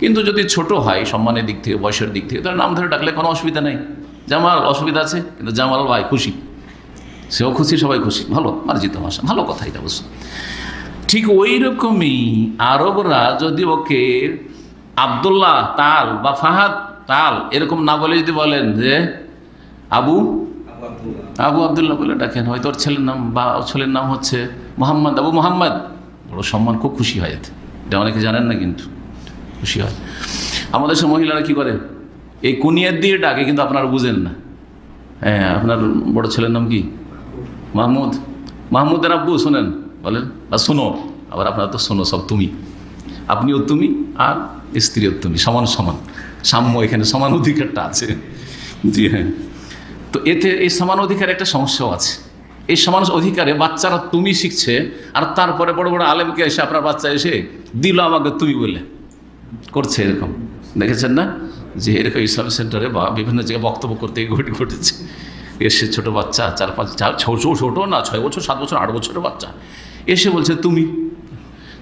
কিন্তু যদি ছোট হয় সম্মানের দিক থেকে বয়সের দিক থেকে তার নাম ধরে ডাকলে কোনো অসুবিধা নেই। জামাল অসুবিধা আছে কিন্তু জামাল ভাই খুশি। সেও খুশি সবাই খুশি। ভালো মার্জিত ভাষা ভালো কথা এটা অবশ্য ঠিক ওই রকমই আরবরা যদি ওকে আবদুল্লাহ তাল বা ফাহাদ তাল এরকম না বলে যদি বলেন যে আবু আবু আবদুল্লাহ বলে ডাকেন। হয়তো ওর ছেলের নাম বা ওর ছেলের নাম হচ্ছে মোহাম্মদ আবু মোহাম্মদ। বড় সম্মান খুব খুশি হয় এতে। এটা অনেকে জানেন না কিন্তু। খুশি হয়। আমাদের সব মহিলারা কি করে? এই কুনিয়ার দিয়ে ডাকে, কিন্তু আপনারা বুঝেন না। হ্যাঁ আপনার বড় ছেলের নাম কি? মাহমুদ। মাহমুদের আব্বু, শোনেন, বলেন, বা শোনো, আবার আপনারা তো শোনো সব তুমি। আপনিও তুমি আর স্ত্রীও তুমি সমান সমান। সাম্য এখানে সমান অধিকারটা আছে। জি হ্যাঁ। তো এতে এই সমান অধিকার একটা সমস্যাও আছে। এই সমান অধিকারে বাচ্চারা তুমি শিখছে, আর তারপরে বড় বড় আলেমকে এসে আপনার বাচ্চা এসে, দিল আমাকে তুমি বলে। করছে এরকম। দেখেছেন না? যে এরকম ইসলাম সেন্টারে বা বিভিন্ন জায়গায় বক্তব্য করতে গিয়ে ঘটে ঘটেছে। এসে ছোটো বাচ্চা, চার পাঁচ চার ছোটো ছোটো না, ছয় বছর, সাত বছর, আট বছরের বাচ্চা। এসে বলছে, তুমি?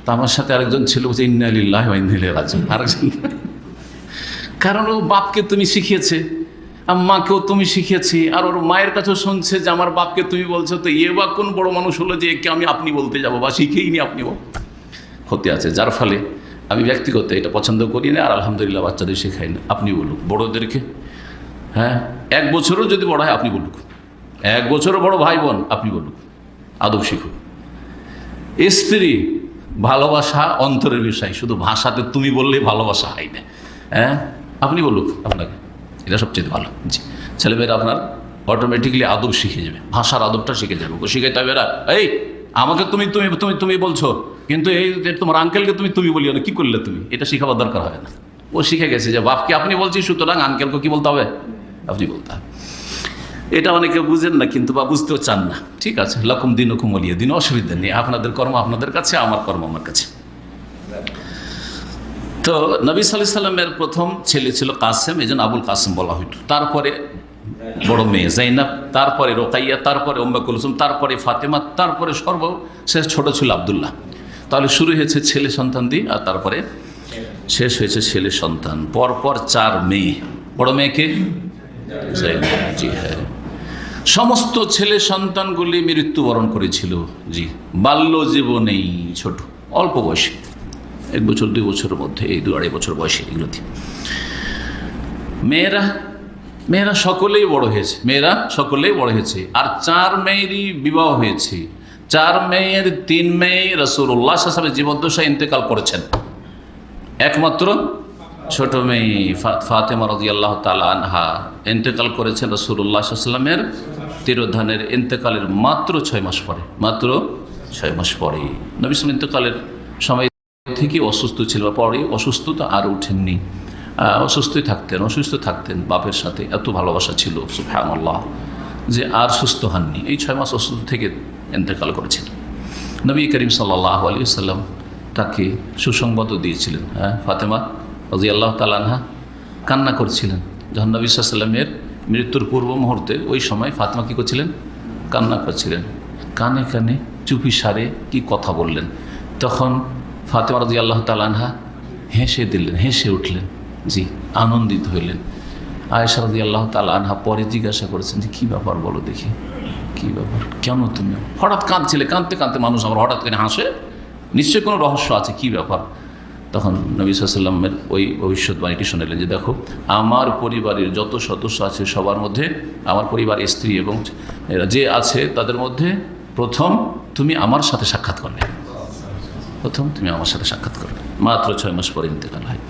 তা আমার সাথে আরেকজন ছিল, বলছে ইন্নালিল্লাহ ইন্দিলে রাজন আরেকজন কারণ ও বাপকে তুমি শিখিয়েছে মাকেও তুমি শিখিয়েছি, আর ওর মায়ের কাছেও শুনছে যে আমার বাপকে তুমি বলছো, তো এ বা কোন বড় মানুষ হলো যে একে আমি আপনি বলতে যাব বা শিখেই নি আপনি ক্ষতি আছে। যার ফলে আমি ব্যক্তিগত এটা পছন্দ করি না, আর আলহামদুলিল্লাহ বাচ্চাদের শেখাই না। আপনি বলুক, বড়োদেরকে? হ্যাঁ? এক বছরও যদি বড় হয়, আপনি বলুক। এক বছরও বড় ভাই বোন, আপনি বলুক। আদব শিখুক। স্ত্রী, ভালোবাসা অন্তরের বিষয়। শুধু ভাষাতে তুমি বললেই ভালোবাসা হয় না। হ্যাঁ? আপনি বলুক আপনাকে। এটা সবচেয়ে ভালো। জি। ছেলেমেয়েরা আপনার অটোমেটিকলি আদব শিখে যাবে। ভাষার আদবটা শিখে যাবে। শিখে যাবে এরা এই, আমাকে তুমি তুমি তুমি তুমি বলছো। কিন্তু এই তোমার আঙ্কেলকে তুমি তুমি বলিও না, কী করলে তুমি? এটা শিখাবার দরকার হবে না। ও শিখে গেছে যে, বাপকে আপনি বলছি, সুতরাং আঙ্কেলকে কি বলতে হবে? আপনি বলতে হবে। এটা অনেকে বুঝেন না, কিন্তু বা বুঝতেও চান না। ঠিক আছে, লকম দিন হুকুম দিন, অসুবিধা নেই। আপনাদের কর্ম আপনাদের কাছে, আমার কর্ম আমার কাছে। তো নবী সাল্লাহ সাল্লামের প্রথম ছেলে ছিল কাসেম এই আবুল কাসেম বলা হইত। তারপরে বড় মেয়ে জাইনাব, তারপরে রোকাইয়া, তারপরে ওম্বা কুলসুম, তারপরে ফাতেমা, তারপরে সর্বশেষ ছোট ছিল আবদুল্লাহ। তাহলে শুরু হয়েছে ছেলে সন্তান দিয়ে আর তারপরে শেষ হয়েছে ছেলে সন্তান। পরপর চার মেয়ে। বড় মেয়েকে জি হ্যাঁ। সমস্ত ছেলে সন্তানগুলি মৃত্যুবরণ করেছিল। জি, বাল্য জীবনেই ছোট, অল্প বয়সে। এক বছর, দুই বছরের মধ্যে, এই দু আড়াই বছর বয়সে এগুলোতে মেয়েরা মেয়েরা সকলেই বড় হয়েছে। মেয়েরা সকলেই বড় হয়েছে। আর চার মেয়েরই বিবাহ হয়েছে। চার মেয়ের, তিন মেয়ে রসুল্লাহ সাহেবের জীবদ্দশা ইন্তেকাল করেছেন। একমাত্র ছোট মেয়ে ফাতেমা রদি আল্লাহ আনহা ইন্তেকাল করেছেন রসুল্লাহ সাল্লামের তিরোধানের ইন্তেকালের মাত্র ছয় মাস পরে, মাত্র ছয় মাস পরে। নবিসম ইন্তেকালের সময় থেকে অসুস্থ ছিল, পরে অসুস্থতা আর উঠেননি অসুস্থই থাকতেন, অসুস্থ থাকতেন, বাপের সাথে এত ভালোবাসা ছিল আল্লাহ যে আর সুস্থ হননি। এই ছয় মাস অসুস্থ থেকে ইন্তেকাল করেছিলেন নবী করিম সাল্লাহ আলী সাল্লাম তাকে সুসংবাদও দিয়েছিলেন হ্যাঁ ফাতেমা রাজি আল্লাহ তালানহা কান্না করছিলেন। যখন নবী সাল্লামের মৃত্যুর পূর্ব মুহূর্তে ওই সময় ফাতেমা কী করছিলেন? কান্না করছিলেন। কানে কানে চুপি সারে কি কথা বললেন? তখন ফাতেমা রাজি আল্লাহ তালানহা হেসে দিলেন, হেসে উঠলেন, জি, আনন্দিত হইলেন। আয়েশা রাজি আল্লাহ তাল আনহা পরে জিজ্ঞাসা করেছেন যে, কী ব্যাপার বলো দেখি? কী ব্যাপার? কেন তুমি? হঠাৎ কাঁদছিলে, কাঁদতে কাঁদতে মানুষ আবার হঠাৎ করে হাসে। নিশ্চয়ই কোনো রহস্য আছে, কী ব্যাপার? তখন নবী সাল্লামের ওই ভবিষ্যৎবাণীটি শুনেলেন যে, দেখো, আমার পরিবারের যত সদস্য আছে সবার মধ্যে আমার পরিবার স্ত্রী এবং যে আছে তাদের মধ্যে প্রথম তুমি আমার সাথে সাক্ষাৎ করবে প্রথম তুমি আমার সাথে সাক্ষাৎ করবে মাত্র ছয় মাস পরে ইন্তেকাল হয়।